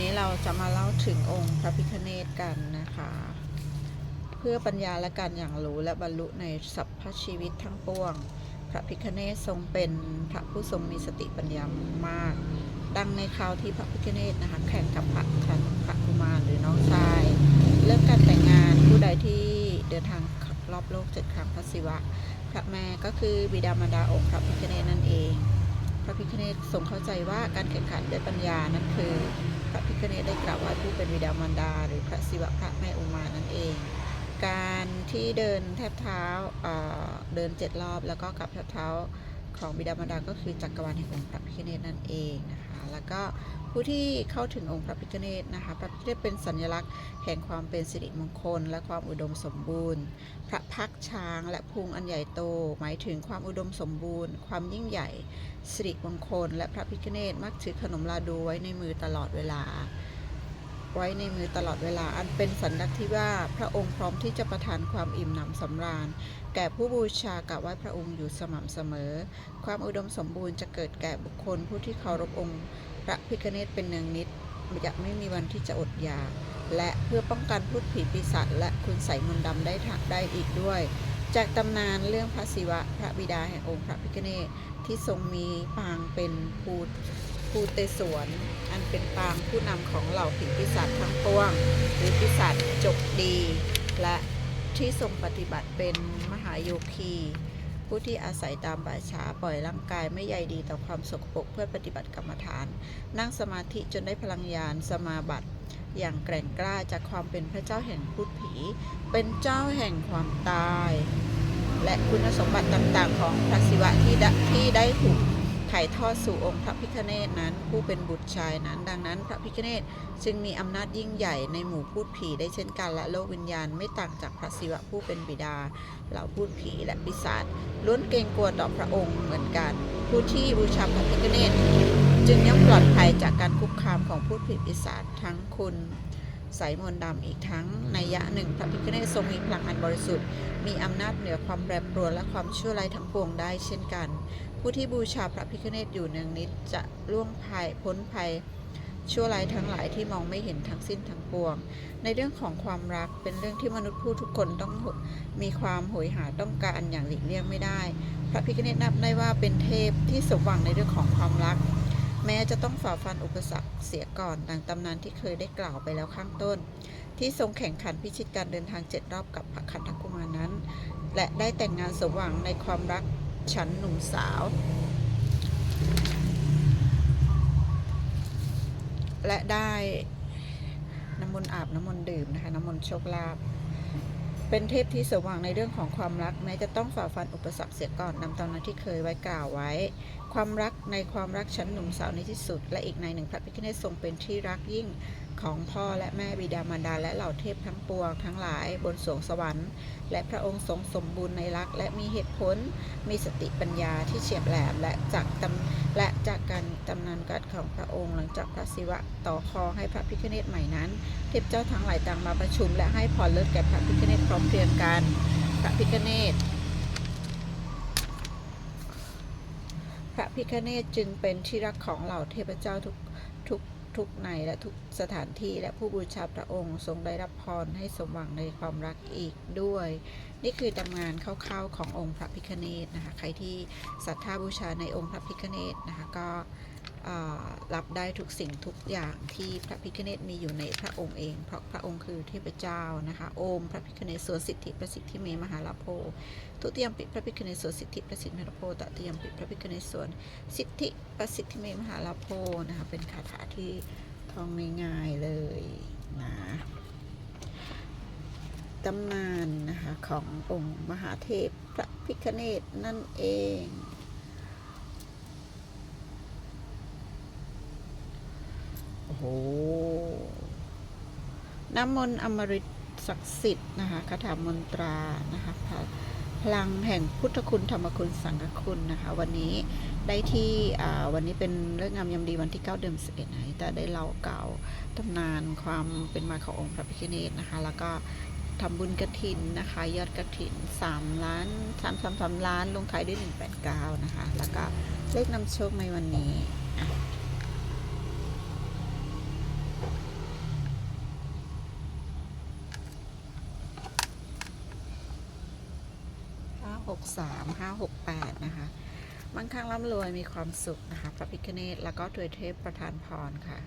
นี้เราจะมาเล่าถึงองค์พระพิฆเนศกันนะคะ เพื่อปัญญาและการอย่างรู้และบรรลุในสัพพชีวิตทั้งปวง พระพิฆเนศทรงเป็นพระผู้ทรงมีสติปัญญามาก ดังในคราวที่พระพิฆเนศนะคะแข่งกับพระชันพระกุมารหรือน้องชาย เรื่องการแต่งงานผู้ใดที่เดินทางรอบโลกเจ็ดครั้งพระศิวะ พระแม่ก็คือบิดามารดาองค์พระพิฆเนศนั่นเอง พระพิฆเนศทรงเข้าใจว่าการแข่งขันด้วยปัญญานั้นคือ พระพิฆเนศได้กล่าวว่าผู้เป็นวิดามารดา หรือพระศิวะพระแม่อุมานั่นเอง การที่เดินแทบเท้าเดินเจ็ดรอบแล้วก็กลับแทบเท้า ของบิดามารดาก็คือจักรวาลแห่งองค์พระพิฆเนศนั่นเองนะคะ แล้วก็ผู้ที่เข้าถึงองค์พระพิฆเนศนะคะ พระพิฆเนศเป็นสัญลักษณ์แห่งความเป็นสิริมงคล และความอุดมสมบูรณ์ พระพักช้างและพุงอันใหญ่โต หมายถึงความอุดมสมบูรณ์ ความยิ่งใหญ่สิริมงคล และพระพิฆเนศมักถือขนมลาดูไว้ในมือตลอดเวลา ไว้ในมือตลอดเวลาอันเป็นสัญลักษณ์ที่ว่าพระองค์พร้อมที่จะประทานความอิ่มหนำสำราญ แก่ผู้บูชากราบไหว้พระองค์อยู่สม่ำเสมอ ความอุดมสมบูรณ์จะเกิดแก่บุคคลผู้ที่เคารพองค์ พระพิฆเนศเป็นเนืองนิดจะไม่มีวันที่จะอดอยากและเพื่อป้องกันพูดผีปีศาจและคุณใส่มนต์ดำได้ทางได้อีกด้วย จากตำนานเรื่องพระศิวะพระบิดาแห่งองค์พระพิฆเนศที่ทรงมีปางเป็นภู ภูเตศวรอันเป็นปางผู้นำของเหล่าผีปีศาจทั้งปวง หรือปีศาจจกดี และที่ทรงปฏิบัติเป็นมหาโยคี ผู้ที่อาศัยตามป่าช้าปล่อยร่างกายไม่ใยดีต่อความสกปรกเพื่อปฏิบัติกรรมฐาน นั่งสมาธิจนได้พลังญาณสมาบัติอย่างแกร่งกล้าจากความเป็นพระเจ้าแห่งพูดผี เป็นเจ้าแห่งความตาย และคุณสมบัติต่างๆของพระศิวะที่ที่ได้ถูก ถ่ายทอดสู่องค์พระพิฆเนศนั้น ผู้เป็นบุตรชายนั้น ดังนั้น พระพิฆเนศจึงมีอำนาจยิ่งใหญ่ในหมู่พูดผีได้เช่นกันและโลกวิญญาณไม่ต่างจากพระศิวะผู้เป็นบิดาเหล่าพูดผีและปีศาจล้วนเกรงกลัวต่อพระองค์เหมือนกัน ผู้ที่บูชาพระพิฆเนศจึงย่อมปลอดภัยจากการคุกคามของพูดผีปีศาจทั้งคุณสายมนต์ดำอีกทั้งในยะหนึ่งพระพิฆเนศทรงมีพลังอันบริสุทธิ์ มีอำนาจเหนือความแปรปรวนและความชั่วร้ายทั้งปวงได้เช่นกัน ผู้ที่บูชาพระพิฆเนศอยู่เนืองนิดจะล่วงภัยพ้นภัยชั่วร้ายทั้งหลายที่มองไม่เห็นทั้งสิ้นทั้งปวง ในเรื่องของความรักเป็นเรื่องที่มนุษย์ผู้ทุกคนต้องมีความโหยหาต้องการอย่างหลีกเลี่ยงไม่ได้ พระพิฆเนศนับได้ว่าเป็นเทพที่สมหวังในเรื่องของความรัก แม้จะต้องฝ่าฟันอุปสรรคเสียก่อนดังตำนานที่เคยได้กล่าวไปแล้วข้างต้น ที่ทรงแข่งขันพิชิตการเดินทางเจ็ดรอบกับพระคันธกุมารนั้น และได้แต่งงานสมหวังในความรัก ฉันหนุ่มสาว และได้น้ำมนต์อาบน้ำมนต์ดื่มนะคะน้ำมนต์โชคลาภเป็นเทพที่สมหวังในเรื่องของความรักแม้จะต้องฝ่าฟันอุปสรรคเสียก่อนนำตอนนั้นที่เคยไว้กล่าวไว้ ความรักในความรักชั้นหนุ่มสาวในที่สุด และอีกในหนึ่งพระพิฆเนศทรงเป็นที่รักยิ่ง ของพ่อและแม่บิดามารดาและเหล่าเทพทั้งปวงทั้งหลายบนสวงสวรรค์ และพระองค์ทรงสมบูรณ์ในรักและมีเหตุผล มีสติปัญญาที่เฉียบแหลมและจากตำและจากการตำนานการของพระองค์ หลังจากพระศิวะต่อคอให้พระพิฆเนศใหม่นั้น เทพเจ้าทั้งหลายต่างมาประชุม และให้พรเลิศแก่พระพิฆเนศพร้อมเพรียงกันพระพิฆเนศพระพิฆเนศจึงเป็นที่รักของเหล่าเทพเจ้าทุกทุก ทุกในและทุกสถานที่และผู้บูชาพระองค์ทรงได้รับพรให้สมหวังในความรักอีกด้วย นี่คือตำนานคร่าวๆขององค์พระพิคเนตนะคะ ใครที่ศรัทธาบูชาในองค์พระพิคเนตนะคะก็ รับได้ทุกสิ่งทุกอย่างที่พระพิฆเนศมีอยู่ในพระองค์เอง เพราะพระองค์คือเทพเจ้านะคะ โอมพระพิฆเนศสวนสิทธิประสิทธิเมมหาลาโภทุติยมปิพระพิคเนศสวนสิทธิประสิทธิเมรโพตติยมปิพระพิคเนศสวนสิทธิประสิทธิเมมหาลาโพนะคะเป็นคาถาที่ท่องง่ายๆเลยนะตำนานนะคะขององค์มหาเทพพระพิคเนศนั่นเอง โอ้โห น้ำมนต์อมฤตศักดิ์สิทธิ์นะคะคาถามนตรานะคะพลังแห่งพุทธคุณธรรมคุณสังฆคุณนะคะ วันนี้ได้ที่อ่าวันนี้เป็นเรื่องงามยามดีวันที่ 9 เดือน11นะแต่ได้เล่าเก่าตำนานความเป็นมาขององค์พระพิฆเนศนะคะ แล้วก็ทำบุญกระถินนะคะ ยอดกระถิน 3 ล้าน3 3 3ล้านลงท้ายด้วย 189 นะคะ แล้วก็เลขนำโชคในวันนี้อะ 563 568 นะคะมั่งคั่งร่ำรวยมีความสุขนะคะ พระพิคเนตแล้วก็ถวยเทพประธานพรค่ะ